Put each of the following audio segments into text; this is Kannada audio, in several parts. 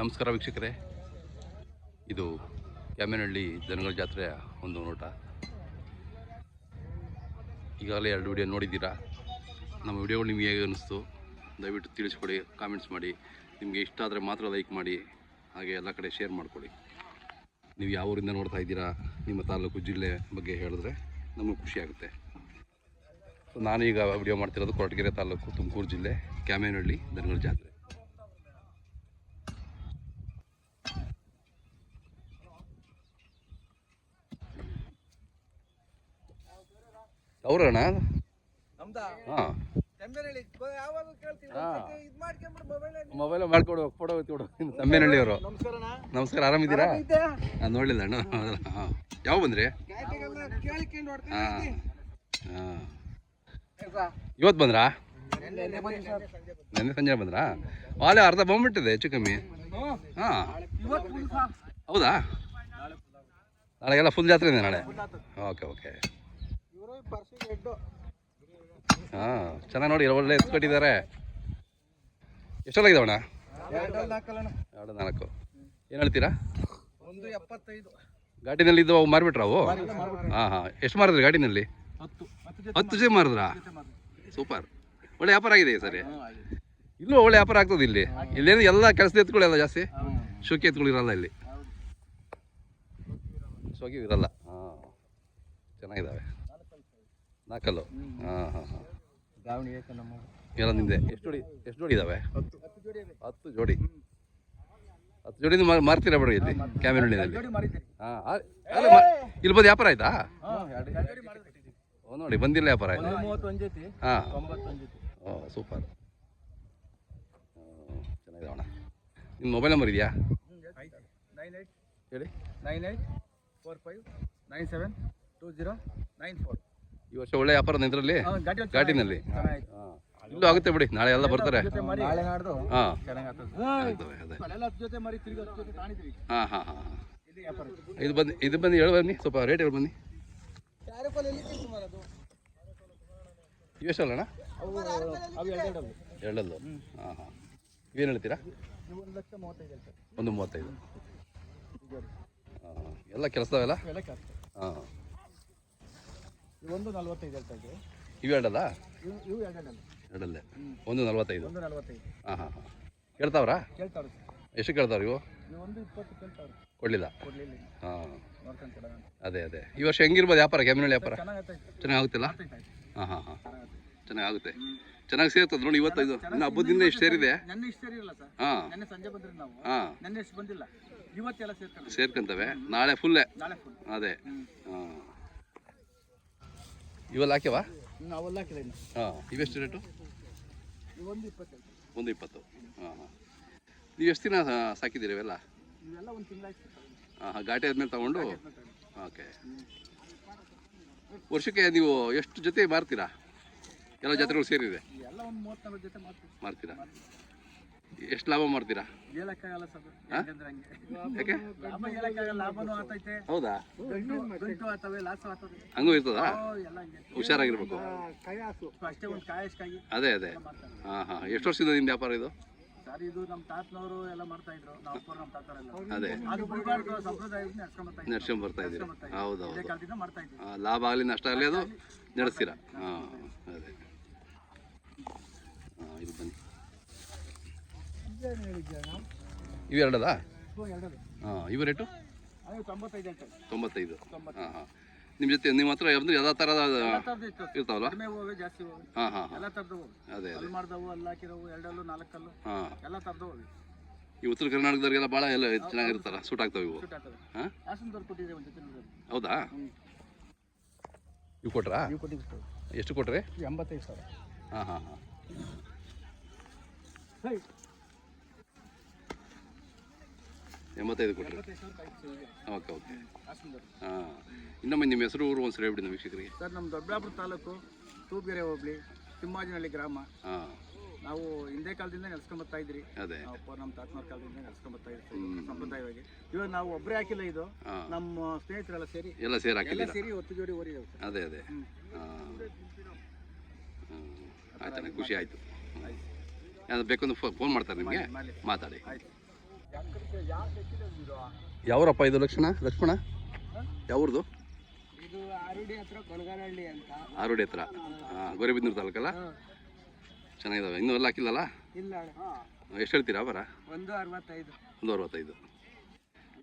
ನಮಸ್ಕಾರ ವೀಕ್ಷಕರೇ. ಇದು ಕ್ಯಾಮೇನಹಳ್ಳಿ ದನಗಳ ಜಾತ್ರೆಯ ಒಂದು ನೋಟ. ಈಗಾಗಲೇ ಎರಡು ವಿಡಿಯೋ ನೋಡಿದ್ದೀರಾ? ನಮ್ಮ ವಿಡಿಯೋಗಳು ನಿಮಗೆ ಹೇಗೆ ಅನ್ನಿಸ್ತು ದಯವಿಟ್ಟು ತಿಳಿಸ್ಕೊಡಿ ಕಾಮೆಂಟ್ಸ್ ಮಾಡಿ. ನಿಮಗೆ ಇಷ್ಟ ಆದರೆ ಮಾತ್ರ ಲೈಕ್ ಮಾಡಿ. ಹಾಗೆ ಎಲ್ಲ ಕಡೆ ಶೇರ್ ಮಾಡಿಕೊಡಿ. ನೀವು ಯಾವ ಊರಿಂದ ನೋಡ್ತಾ ಇದ್ದೀರಾ? ನಿಮ್ಮ ತಾಲೂಕು ಜಿಲ್ಲೆ ಬಗ್ಗೆ ಹೇಳಿದ್ರೆ ನಮಗೆ ಖುಷಿಯಾಗುತ್ತೆ ನಾನೀಗ ವಿಡಿಯೋ ಮಾಡ್ತಿರೋದು ಕೊರಟಗೆರೆ ತಾಲೂಕು ತುಮಕೂರು ಜಿಲ್ಲೆ ಕ್ಯಾಮೇನಹಳ್ಳಿ ದನಗಳ ಜಾತ್ರೆ. ಇದ್ ಹಾಂ ಮೊಬೈಲ್ ಮೊಬೈಲ್ ಮಾಡ್ಕೊಡು ಫೋಟೋ ಎತ್ಕೊಡು ತಮ್ಮೇನಹಳ್ಳಿ ಅವರು ನಮಸ್ಕಾರ ಆರಾಮಿದ್ದೀರಾ? ನಾನು ನೋಡಲಿಲ್ಲ ಅಣ್ಣ. ಹಾಂ. ಯಾವ ಬಂದ್ರಿ? ಹಾಂ. ಹಾಂ? ಇವತ್ತು ಬಂದ್ರಾ? ನೆನ್ನೆ. ಸಂಜೆ ಬಂದ್ರಾ? ವಾಲೆ ಅರ್ಧ ಬಂದ್ಬಿಟ್ಟಿದೆ ಹೆಚ್ಚು ಕಮ್ಮಿ. ಹಾಂ. ಹೌದಾ? ನಾಳೆಗೆಲ್ಲ ಫುಲ್ ಜಾತ್ರೆ ಇದೆ ನಾಳೆ? Okay okay. ಹಾಂ, ಚೆನ್ನಾಗಿ ನೋಡಿ ಒಳ್ಳೆ ಎತ್ಕೊಟ್ಟಿದ್ದಾರೆ ಎರಡಲ್ಲಿ ನಾಲ್ಕಲ್ಲಣ್ಣ. ಎರಡು ನಾಲ್ಕು ಏನು ಹೇಳ್ತೀರಾ? ಒಂದು ಎಪ್ಪತ್ತೈದು ಗಾಡಿನಲ್ಲಿ ಇದ್ದು ಅವು ಮಾರ್ಬಿಟ್ರ ಅವು? ಹಾಂ ಹಾಂ. ಎಷ್ಟು ಮಾರಿದ್ರಿ ಗಾಡಿನಲ್ಲಿ ಹತ್ತು ಹತ್ತು ಮಾರಿದ್ರ? ಸೂಪರ್. ಒಳ್ಳೆ ವ್ಯಾಪಾರ ಆಗಿದೆ ಸರಿ. ಇಲ್ಲೂ ಒಳ್ಳೆ ವ್ಯಾಪಾರ ಆಗ್ತದೆ ಇಲ್ಲಿ. ಇಲ್ಲೇನು ಎಲ್ಲ ಕೆಲಸದ ಎತ್ಕೊಳ್ಳಲ್ಲ ಜಾಸ್ತಿ? ಶುಕಿ ಎತ್ಗಳು ಇಲ್ಲಿ. ಶೋಕಿ ಇರಲ್ಲ. ಹಾಂ. ಚೆನ್ನಾಗಿದ್ದಾವೆ ನಾಲ್ಕಲ್ಲು? ಹಾಂ ಹಾಂ ಹಾಂ. ದಾವಣಿ ಏಕ ನಮ್ಮ ಎಲ್ಲ ನಿಂದೆ ಎಷ್ಟು ಜೋಡಿ ಎಷ್ಟು ಜೋಡಿ ಇದ್ದಾವೆ ಹತ್ತು. ಹತ್ತು ಜೋಡಿ. ಹತ್ತು ಜೋಡಿ. ಮಾರ್ತೀರಾ ಬಿಡಿ ಇಲ್ಲಿ ಮಾರಿದ್ದೀರಿ. ಹಾಂ ಇಲ್ಲಿ ಬಂದು ವ್ಯಾಪಾರ ಆಯ್ತಾ? ಹಾ, ಎರಡು ಎರಡು ಜೋಡಿ ಮಾರಿದ್ದೀರಿ. ಓ ನೋಡಿ ಬಂದಿಲ್ಲ ವ್ಯಾಪಾರ ಆಯ್ತಾ? ಹಾಂ. ಓ ಸೂಪರ್. ಚೆನ್ನಾಗಿದೆ ಅಣ್ಣ. ನಿಮ್ಮ ಮೊಬೈಲ್ ನಂಬರ್ ಇದೆಯಾ? ಹೇಳಿ. Nine eight four five nine seven two zero nine four. ಈ ವರ್ಷ ಒಳ್ಳೆ ವ್ಯಾಪಾರ ಇದರಲ್ಲಿ? ಘಾಟಿನಲ್ಲಿ. ಹಾಂ ಇಲ್ಲೂ ಆಗುತ್ತೆ ಬಿಡಿ ನಾಳೆ ಎಲ್ಲ ಬರ್ತಾರೆ. ನಾಳೆ ನಾಡ್ದು? ಹಾಂ. ಆಗ್ತವೆ ಅದೇ. ಅಲ್ಲೆಲ್ಲ ಜೊತೆ ಮರಿ ತಿರುಗಿ ಜೊತೆ ತಾಣಿದ್ವಿ ಹಾಂ ಹಾಂ ಹಾಂ ಹಾಂ. ಇಲ್ಲಿ ವ್ಯಾಪಾರ ಇದು. ಬಂದು ಇದು ಬಂದು ಹೇಳಿ ಬನ್ನಿ ಸ್ವಲ್ಪ ರೇಟ್ ಹೇಳಿ ಬನ್ನಿ. ಇವೆಷ್ಟಲ್ಲ ಅಣ್ಣ ಎರಡಲ್ಲು? ಹಾಂ ಹಾಂ. ಏನು ಹೇಳ್ತೀರಾ? ಒಂದು ಮೂವತ್ತೈದು ಹಾಂ ಎಲ್ಲ ಕೆಲಸದವೆಲ್ಲ? ಹಾಂ. ಒಂದು ನಲ್ವತ್ತೈದು ಹೇಳ್ತಾ ಇವು ಎರಡಲ್ಲ? ಇವು ಇವು ಎರಡೆರಡು ಎರಡಲ್ಲೇ. ಒಂದು ನಲ್ವತ್ತೈದು. ಒಂದು ನಲ್ವತ್ತೈದು. ಹಾಂ ಹಾಂ ಹಾಂ. ಕೇಳ್ತಾವ್ರಾ? ಕೇಳ್ತಾವ್ರೆ ಎಷ್ಟು ಕೇಳ್ತಾವ್ರಿ ಇವು? ಇವು ಒಂದು ಇಪ್ಪತ್ತು ಕೇಳ್ತಾವ್ರೆ. ಕೊಡಲಿಲ್ಲ? ಕೊಡ್ಲಿಲ್ಲ ಹಾಂ. ನೋಡ್ಕೊಂಡು. ಅದೇ ಅದೇ. ಈ ವರ್ಷ ಹೆಂಗಿರ್ಬೋದು ವ್ಯಾಪಾರ ಕೆಮ್ಮಿನಳ್ಳಿ ವ್ಯಾಪಾರ? ಚೆನ್ನಾಗಿ ಆಗ್ತೈತೆ ಚೆನ್ನಾಗಿ ಆಗುತ್ತಿಲ್ಲ? ಆಗ್ತೈತೆ ಹಾಂ ಹಾಂ ಹಾಂ. ಚೆನ್ನಾಗಾಗ್ತೈತೆ. ಚೆನ್ನಾಗಿ ಆಗುತ್ತೆ. ಚೆನ್ನಾಗಿ ಸೇರ್ತದೆ ನೋಡಿ ಇವತ್ತೈದು. ಇನ್ನು ಹಬ್ಬದಿಂದ ಸೇರಿದೆ. ನೆನ್ನೆ ಇಷ್ಟು ಸೇರಿರಲ್ಲ ಸರ್. ಹಾಂ. ನೆನ್ನೆ ಸಂಜೆ ಬಂದ್ರೆ ನಾವು. ಹಾಂ. ನೆನ್ನೆ ಇಷ್ಟು ಬಂದಿಲ್ಲ. ಇವತ್ತೆಲ್ಲ ಸೇರ್ಕೊಂಡು ಸೇರ್ಕೊಂತವೆ. ನಾಳೆ ಫುಲ್ಲೇ ನಾಳೆ ಫುಲ್ ಅದೇ. ಹಾಂ. ಇವೆಲ್ಲ ಹಾಕ್ಯವಾ? ಇನ್ನು ಅವೆಲ್ಲ ಹಾಕಿಲ್ಲ ಇನ್ನು. ಹಾಂ ಇವೆಷ್ಟು ರೇಟು? ಇವು ಒಂದು ಇಪ್ಪತ್ತೈದು. ಒಂದು ಇಪ್ಪತ್ತು. ಹಾಂ ಹಾಂ. ನೀವು ಎಷ್ಟು ದಿನ ಸಾಕಿದ್ದೀರಿ ಇವೆಲ್ಲ? ಇವೆಲ್ಲ ಒಂದು ತಿಂಗಳಾಯ್ತು ಹಾಂ ಹಾಂ ಘಾಟಿ ಆದ್ಮೇಲೆ ತಗೊಂಡು? ಓಕೆ. ವರ್ಷಕ್ಕೆ ನೀವು ಎಷ್ಟು ಜೊತೆ ಮಾರ್ತೀರಾ? ಎಲ್ಲ ಜಾತ್ರೆಗಳು ಸೇರಿದೆ? ಎಲ್ಲ ಒಂದು ಜೊತೆ ಮಾರ್ತೀರಾ? ಎಷ್ಟು ಲಾಭ ಮಾಡ್ತೀರಾ? ಹೇಳಕ್ಕಾಗಲ್ಲ ಸರ್. ಯಾಕಂದ್ರೆ ಹಂಗೆ. ಯಾಕೆ? ಲಾಭ ಹೇಳಕ್ಕಾಗಲ್ಲ ಲಾಭನೂ ಆತೈತೆ. ಹೌದಾ? ಹಂಗೂ ಇರ್ತದಾ? ಓ, ಎಲ್ಲ ಹಂಗೆ. ಹುಷಾರಾಗಿರ್ಬೇಕು. ಕಾಯಾಸು ಅಷ್ಟೇ ಒಂದು ಕಾಯಷ್ಕಾಗಿ ಅದೇ ಅದೇ. ಹಾ ಹಾ. ಎಷ್ಟು ವರ್ಷದಿಂದ ನಿಮ್ಮ ವ್ಯಾಪಾರ ಇದು? ಸರ್ ಇದು ನಮ್ಮ ತಾತನವರು ಎಲ್ಲ ಮಾಡ್ತಾ ಇದ್ರು. ಅದೇ. ನಡ್ಸ್ಕೊಂಡ್ ಬರ್ತಾ ಹೌದೌದು ಇದ್ದೀರಿ ಹೌದು ಇದೇ ಕಾಲದಿಂದ ಮಾಡ್ತಾ ಇದ್ವಿ ಲಾಭ ಆಗಲಿ ನಷ್ಟ ಆಗಲಿ ಅದು ನಡೆಸ್ತೀರಾ? ಹಾಂ ಅದೇ. ಹಾಂ ಇದು ಬನ್ನಿ. ಇವು ಎರಡದಾ? ಹಾಂ ಇವು ರೇಟು? ತೊಂಬತ್ತೈದು. ಹಾಂ ಹಾಂ. ನಿಮ್ಮ ಜೊತೆ ನಿಮ್ಮ ಹತ್ರ ಯಾವ್ದು ಎಲ್ಲ ಥರದ ಇರ್ತಾವಲ್ಲ? ಹಾಂ ಹಾಂ ಅದೇ ಹಾಂ. ಈ ಉತ್ತರ ಕರ್ನಾಟಕದವ್ರಿಗೆಲ್ಲ ಭಾಳ ಎಲ್ಲ ಚೆನ್ನಾಗಿರ್ತಾರ ಸೂಟ್ ಆಗ್ತಾವೆ ಇವು. ಹಾಂ? ಹೌದಾ? ಇವು ಕೊಟ್ರಾ? ಎಷ್ಟು ಕೊಟ್ರಿ? ಎಂಬತ್ತೈದು ಸಾವಿರ. ಹಾಂ ಹಾಂ ಹಾಂ ಸರಿ ಎಂಬತ್ತೈದು ಕೊಟ್ಟರೆ ಓಕೆ ಓಕೆ. ಹಾಂ. ಇನ್ನೊಮ್ಮೆ ನಿಮ್ಮ ಹೆಸರು ಊರು ಒಂದು ಸರಿ ಹೇಳ್ಬಿಡಿ ನಮ್ಮ ವೀಕ್ಷಕರಿಗೆ. ಸರ್ ನಮ್ಮ ದೊಡ್ಡಬಳ್ಳಾಪುರ ತಾಲೂಕು ತೂಪ್ಗೆರೆ ಹೋಬಳಿ ತಿಮ್ಮಾಜಿನಹಳ್ಳಿ ಗ್ರಾಮ. ಹಾಂ. ನಾವು ಹಿಂದೆ ಕಾಲದಿಂದ ನೆಲೆಸ್ಕೊಂಬತ್ತಾ ಇದ್ರಿ ಅದೇ. ಅಪ್ಪ ನಮ್ಮ ತಾತನವ್ರ ಕಾಲದಿಂದ ನೆಲೆಸ್ಕೊಂಬತ್ತಾ ಹ್ಮ್. ಸಂಪ್ರದಾಯವಾಗಿ ಇವಾಗ ನಾವು ಒಬ್ಬರೇ ಹಾಕಿಲ್ಲ ಇದು. ನಮ್ಮ ಸ್ನೇಹಿತರೆಲ್ಲ ಸೇರಿ ಎಲ್ಲ ಸೇರಿ ಎಲ್ಲ ಸೇರಿ ಒತ್ತು ಜೋಡಿ ಓರಿ ಸರ್. ಅದೇ ಅದೇ. ಆಯ್ತಾನೆ ಖುಷಿ ಆಯಿತು. ಆಯ್ತು. ಯಾವ್ದು ಬೇಕೊಂದು ಫೋನ್ ಮಾಡ್ತಾರೆ ನಿಮಗೆ? ಮಾತಾಡಿ. ಆಯ್ತು. ಯಾವ್ರಪ್ಪ ಇದು ಲಕ್ಷಣ? ಲಕ್ಷ್ಮಣ? ಯಾವ್ರದ್ದು ಇದು ಆರುಡಿ ಹತ್ರ ಗೌರಿಬಿದನೂರು ತಾಲೂಕಲ್ಲ? ಚೆನ್ನಾಗಿದಾವೆ. ಇನ್ನೂ ಎಲ್ಲ ಹಾಕಿಲ್ಲಲ್ಲ? ಎಷ್ಟು ಹೇಳ್ತೀರಾ ಬರ ಒಂದು ಅರವತ್ತೈದು. ಒಂದು ಅರವತ್ತೈದು.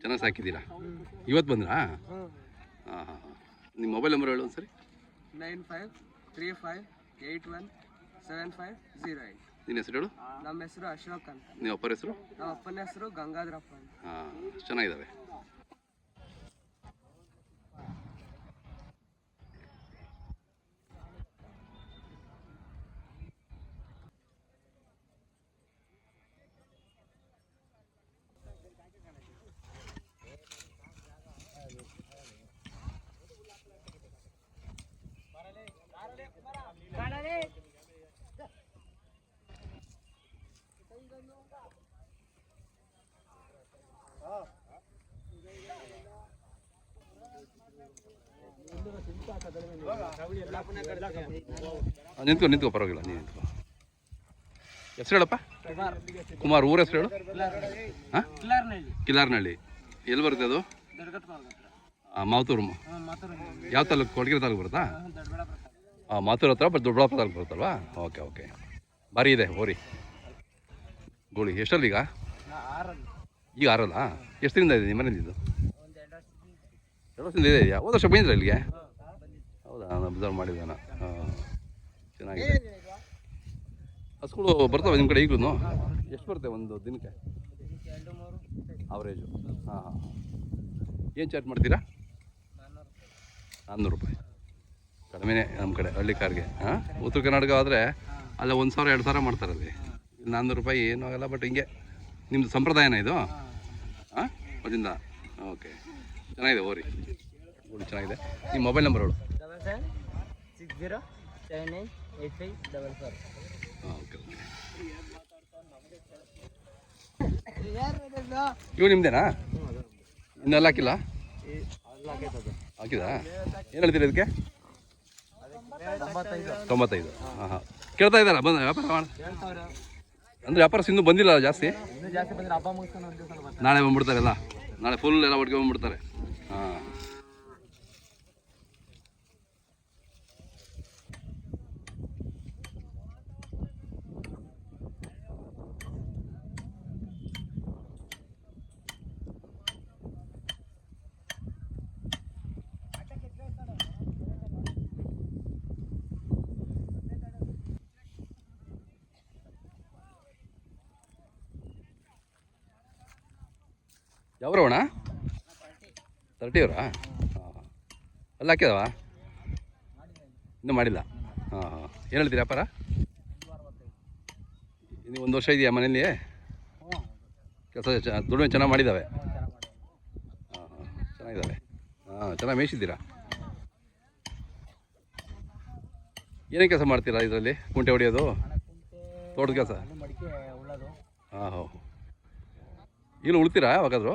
ಚೆನ್ನಾಗಿ ಸಾಕಿದ್ದೀರಾ? ಇವತ್ತು ಬಂದ್ರಾ? ಹಾಂ ಹಾಂ ಹಾಂ. ನಿಮ್ಮ ಮೊಬೈಲ್ ನಂಬರ್ ಹೇಳು ಒಂದ್ಸರಿ. Nine five three five eight one seven five zero eight ನಿನ್ನ ಹೆಸರು ಹೇಳು? ನಮ್ಮ ಹೆಸರು ಅಶೋಕ್ ಅಂತ. ನಿಮ್ಮ ಅಪ್ಪನ ಹೆಸರು? ನಮ್ಮ ಅಪ್ಪನ ಹೆಸರು ಗಂಗಾಧರಪ್ಪ ಅಂತ. ಹಾಂ ಚೆನ್ನಾಗಿದ್ದಾವೆ ನಿಂತ್ಕೊ ನಿಂತ್ಕೊ, ಪರವಾಗಿಲ್ಲ ನೀನು ನಿಂತ್ಕೊ. ಹೆಸರು ಹೇಳಪ್ಪ? ಕುಮಾರ್, ಊರ ಹೆಸರು ಹೇಳು? ಹಾಂ? ಕಿಲಾರ್ನಹಳ್ಳಿ. ಎಲ್ಲಿ ಬರುತ್ತೆ ಅದು? ಮಾತೂರು ಯಾವ ತಾಲೂಕು? ಕೊಡಗಿರಿ ತಾಲೂಕು ಬರುತ್ತಾ? ಹಾಂ ಮಾತೂರು ಹತ್ರ, but Doddaballapura taluk ಬರುತ್ತಲ್ವಾ? Okay okay. ಬರೀ ಇದೆ, ಹೋರಿ. ಗೋಳಿ ಎಷ್ಟಲ್ಲಿ ಈಗ? ಈಗ ಆರಲ್ಲ? ಎಷ್ಟು ಇದೆ ನಿಮ್ಮ ಮನೇಲಿ ಇದು? ಎರಡು ವರ್ಷದಿಂದ ಇದೆ ಇದೆಯಾ? ಹೋದ ವರ್ಷ ಬಂದಿದ್ರ ಇಲ್ಲಿಗೆ? ಹೌದಾ? ನಾನು ಅಬ್ಸರ್ವ್ ಮಾಡಿದ್ದಾನ? ಹಾಂ, ಚೆನ್ನಾಗಿದೆ. ಹಸುಗಳು ಬರ್ತವೆ ನಿಮ್ಮ ಕಡೆ ಈಗಲೂ ಎಷ್ಟು ಬರುತ್ತೆ ಒಂದು ದಿನಕ್ಕೆ? ಅವರೇಜು ಹಾಂ. ಏನು ಚಾರ್ಜ್ ಮಾಡ್ತೀರಾ? ನಾನ್ನೂರು ರೂಪಾಯಿ. ಕಡಿಮೆನೇ ನಮ್ಮ ಕಡೆ, ಹಳ್ಳಿ ಕಾರ್ಗೆ. ಹಾಂ? ಉತ್ತರ ಕರ್ನಾಟಕ ಆದರೆ ಅಲ್ಲ, ಒಂದು ಸಾವಿರ, ಎರಡು ಸಾವಿರ ಮಾಡ್ತಾರೆ ಅಲ್ಲಿ. ನಾನ್ನೂರು ರೂಪಾಯಿ ಏನೂ ಆಗಲ್ಲ ಬಟ್ ಹಿಂಗೆ ನಿಮ್ಮದು ಸಂಪ್ರದಾಯನ ಇದು? ಹಾಂ ಅದರಿಂದ ಓಕೆ ಚೆನ್ನಾಗಿದೆ ಓರಿ ಓಡಿ ಚೆನ್ನಾಗಿದೆ. ನಿಮ್ಮ ಮೊಬೈಲ್ ನಂಬರ್ ಹೇಳು. Double seven six zero seven nine eight five double four ಹಾಂ ಓಕೆ ಓಕೆ ಇವು ನಿಮ್ಮದೇನಾ ಇನ್ನೆಲ್ಲ ಹಾಕಿಲ್ಲ? ಹಾಕಿದ? ಏನು ಹೇಳ್ತೀರಿ ಇದಕ್ಕೆ? ತೊಂಬತ್ತೈದು. ಹಾಂ ಹಾಂ. ಕೇಳ್ತಾ ಇದ್ದಾರ? ಬಂದ ವ್ಯಾಪಾರ ಮಾಡ. ಅಂದರೆ ವ್ಯಾಪಾರ ಇನ್ನೂ ಬಂದಿಲ್ಲ ಜಾಸ್ತಿ? ನಾಳೆ ಬಂದ್ಬಿಡ್ತಾರೆ ಎಲ್ಲ ನಾಳೆ ಫುಲ್ ಎಲ್ಲ ಒಟ್ಟಿಗೆ ಬಂದ್ಬಿಡ್ತಾರೆ ಹಾಂ ಯಾವ್ರವಣ ತರ್ಟಿ ಅವರಾ ಹಾಂ ಅಲ್ಲಿ, ಹಾಕಿದವ? ಇನ್ನೂ ಮಾಡಿಲ್ಲ. ಹಾಂ ಹಾಂ. ಏನು ಹೇಳ್ತೀರಿ ವ್ಯಾಪಾರ? ಇನ್ನು ಒಂದು ವರ್ಷ ಇದೆಯಾ ಮನೇಲಿ ಕೆಲಸ ದುಡಿಮೆ ಚೆನ್ನಾಗಿ ಮಾಡಿದ್ದಾವೆ ಹಾಂ ಹಾಂ. ಚೆನ್ನಾಗಿದ್ದಾವೆ ಹಾಂ, ಚೆನ್ನಾಗಿ ಮೇಯಿಸಿದ್ದೀರಾ? ಏನೇನು ಕೆಲಸ ಮಾಡ್ತೀರಾ ಇದರಲ್ಲಿ? ಕುಂಟೆ ಹೊಡೆಯೋದು? ತೋಟದ ಕೆಲಸ? ಹಾಂ ಹಾಂ ಈಗಲೂ ಉಳ್ತೀರಾ ಯಾವಾಗಾದ್ರು?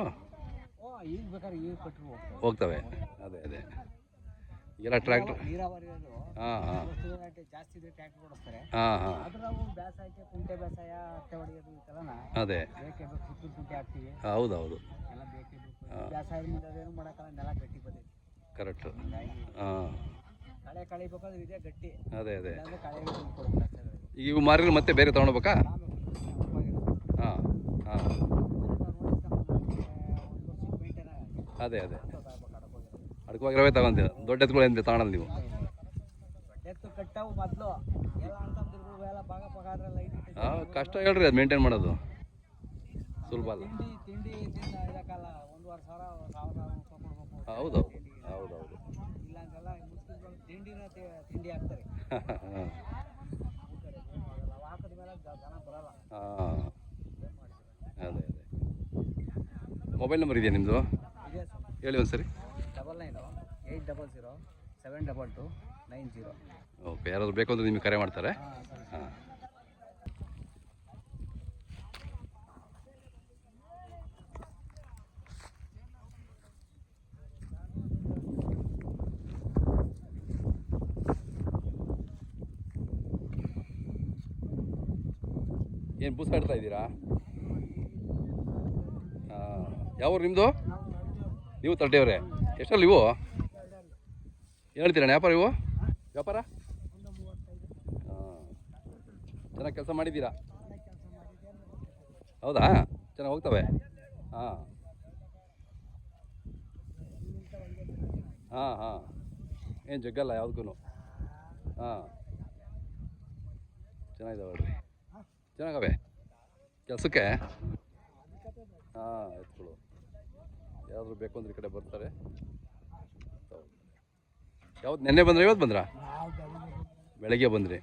ಹೋಗ್ತವೆ. ಅದೇ ಅದೇ. ಎಲ್ಲ ಟ್ರ್ಯಾಕ್ಟ್ರ್ ಹಾಂ ಹಾಂ. ಹಾಂ ಅದೇ ಹೌದೌದು. ಕರೆಕ್ಟು. ಹಾಂ. ಕಳೆ ಕಳಿಬೇಕಾದ್ರೆ ಇದೇ ಗಟ್ಟಿ. ಅದೇ ಅದೇ. ಇವು ಮಾರಿದ್ರೆ ಮತ್ತೆ ಬೇರೆ ತೊಗೊಳ್ಬೇಕಾ. ಹಾಂ ಹಾಂ ಒಂದು ವರ್ಷಕ್ಕೆ ಮೇಂಟೈನ್ ಆಗಿ ಅದೇ ಅದೇ. ಅಡ್ಕವಾಗಿರವೇ ತಗೊಂತೀರ? ದೊಡ್ಡ ಎತ್ತುಗಳು ಏನು ತಗೊಳಲ್ಲ ನೀವು? ಎತ್ತು ಕಟ್ಟವು ಹಾಂ ಕಷ್ಟ ಹೇಳ್ರಿ ಅದು ಮೇಂಟೈನ್ ಮಾಡೋದು. ಸುಲಭ ಅಲ್ಲ. ಹೌದೌದು. ಹೌದೌದು. ಹಾಂ, ಅದೇ ಅದೇ. ಮೊಬೈಲ್ ನಂಬರ್ ಇದೆಯಾ ನಿಮ್ಮದು ಹೇಳಿ ಒಂದು ಸರಿ double nine eight double zero seven double two nine zero okay ಯಾರಾದ್ರು ಬೇಕು ಅಂದರೆ ನಿಮಗೆ ಕರೆ ಮಾಡ್ತಾರೆ. ಹಾಂ ಹಾಂ. ಏನು ಬೂಸ್ ಇಡ್ತಾ ಇದ್ದೀರಾ? ಯಾವ ಊರು ನಿಮ್ಮದು ನೀವು ತರ್ಟಿಯವ್ರೆ ಎಷ್ಟಲ್ಲಿ ಇವು? ಹೇಳ್ತೀರಣ್ಣ ವ್ಯಾಪಾರ ಇವು? ವ್ಯಾಪಾರ? ಹಾಂ. ಚೆನ್ನಾಗಿ ಕೆಲಸ ಮಾಡಿದ್ದೀರಾ? ಹೌದಾ? ಚೆನ್ನಾಗಿ ಹೋಗ್ತವೆ? ಹಾಂ. ಹಾಂ ಹಾಂ. ಏನು ಜಗ್ಗಲ್ಲ ಯಾವುದಕ್ಕೂ ಹಾಂ. ಚೆನ್ನಾಗಿದ್ದಾವೆ ನೋಡ್ರಿ. ಚೆನ್ನಾಗವೆ? ಕೆಲಸಕ್ಕೆ? ಹಾಂ ಎತ್ಕೊಳ್ಳು ಯಾರಾದ್ರು ಬೇಕು ಅಂದ್ರೆ ಈ ಕಡೆ ಬರ್ತಾರೆ. ಯಾವ್ದು ನೆನ್ನೆ ಬಂದ್ರೆ? ಇವತ್ತು ಬಂದ್ರಾ? ಬೆಳಗ್ಗೆ ಬಂದ್ರಿ.